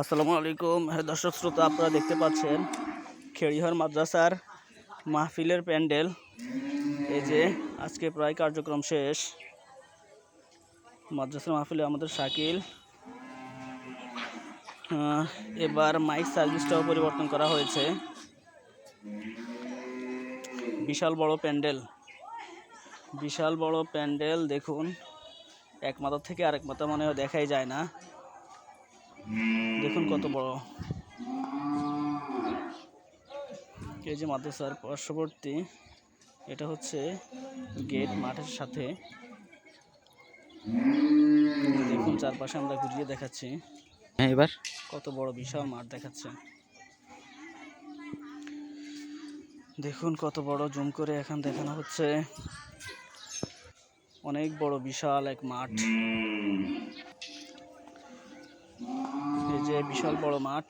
আসসালামু আলাইকুম। হ্যাঁ দর্শক শ্রোতা, আপনারা দেখতে পাচ্ছেন খেড়িহর মাদ্রাসার মাহফিলের প্যান্ডেল। এই যে আজকে প্রায় কার্যক্রম শেষ। মাদ্রাসার মাহফিলে আমাদের শাকিল। এবার মাইক সার্ভিসটাও পরিবর্তন করা হয়েছে। বিশাল বড় প্যান্ডেল। বিশাল বড় প্যান্ডেল, দেখুন। এক মাথা থেকে আরেক মাথা মনে দেখাই যায় না। দেখুন কত বড়। এই যে মাদ্রাসার পার্শ্ববর্তী এটা হচ্ছে গেট মাঠের সাথে। দেখুন চারপাশে আমরা ঘুরিয়ে দেখাচ্ছি। হ্যাঁ এবার? কত বড় বিশাল মাঠ দেখাচ্ছে। দেখুন কত বড় জুম করে এখন দেখানো হচ্ছে। অনেক বড় বিশাল এক মাঠ। বিশাল বড় মাঠ।